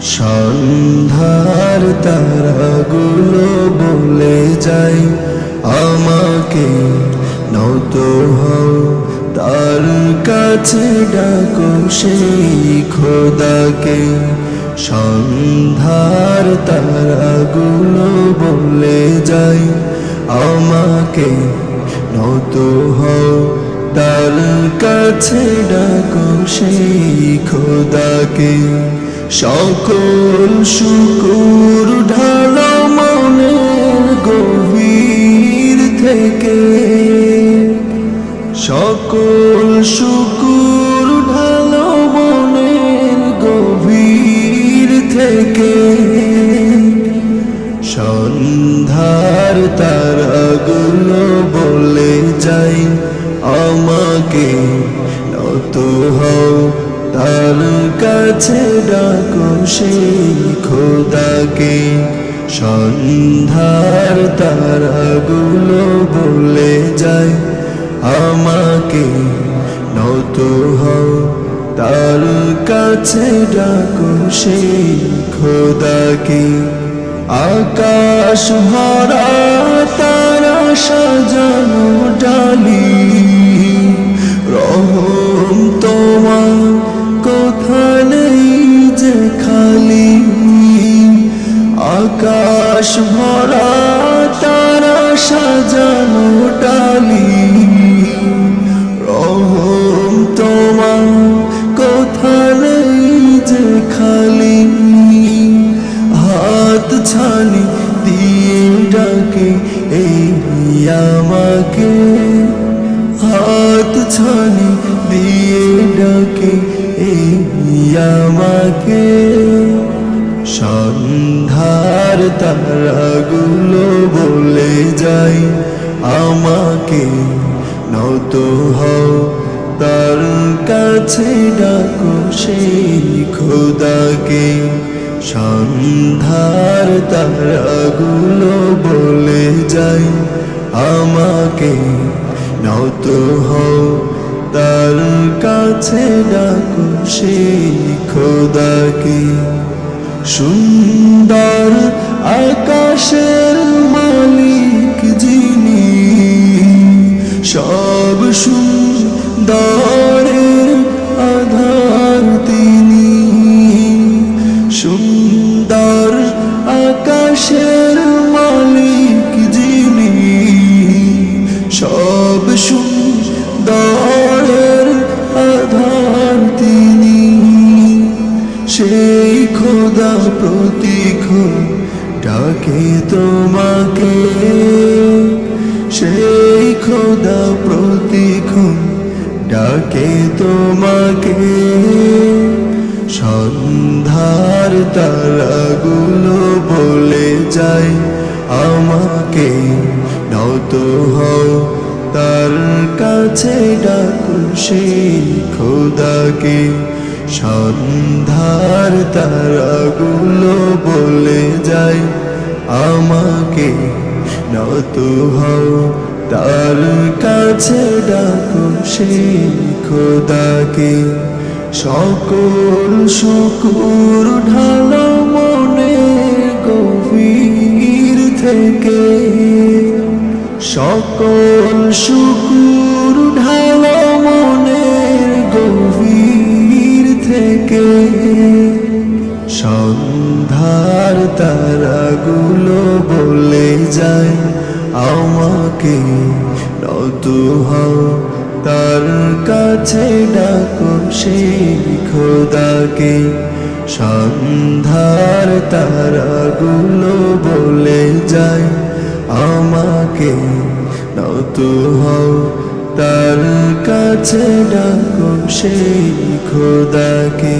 সন্ধ্যার তারাগুলো বলে যায় আমাকে নত হও, তার কাছে ডাকো সেই খোদাকে। সন্ধ্যার তারাগুলো বলে যায় আমাকে নত হও, তার কাছে ডাকো সেই খোদাকে। সকল শুকুর ঢালা মনের গভীর থেকে। সকল শুকুর ঢালো মনের গভীর থেকে। সন্ধ্যার তারাগুলো বলে যাই, আমাকে নত হও তার কাছে ডাকো সেই খোদাকে। সন্ধ্যার তারাগুলো বলে যায়, আমাকে নত হও। তার কাছে ডাকো সেই খোদাকে। আকাশ ভরা তারা সাজানো ডালি। আকাশ ভরা তারা সাজানো ডালি রহম তোমার কথা নেই যে খালি। হাত ছানি দিয়ে ডাকে, এই আমাকে। হাত ছানি দিয়ে ডাকে, এই আমাকে। তারাগুলো বলে যাই, আমাকে নত হও। তার কাছে ডাকো সেই খোদাকে। সন্ধ্যার তারাগুলো বলে যাই, আমাকে নত হও। তার কাছে ডাকো সেই খোদাকে। সুন্দর আকাশের মালিক যিনি, সব সুন্দরের আধার তিনি। সুন্দর আকাশের মালিক যিনি, সব সুন্দরের আধার তিনি। সেই খোদা প্রতীক্ষণ ডাকে তোমাকে, সেই খোদা প্রতীক্ষণ ডাকে তোমাকে। সন্ধ্যার তারাগুলো বলে যায় আমাকে, নত হও তার কাছে ডাকু সেই খোদাকে। সন্ধ্যার তারাগুলো যায়, আমাকে নত হও, তার কাছে ডাকু সেই খোদাকে। সকল শুকুর ঢালো মনে গভীর থেকে। সকল শুকুর ঢালো মনের গভীর থেকে। সন্ধ্যার তারাগুলো বলে যায়, আমাকে নত হও। তার কাছে ডাকো সেই খোদাকে। সন্ধ্যার তারাগুলো বলে যায়, আমাকে নত হও। তার কাছে ডাকো সেই খোদাকে।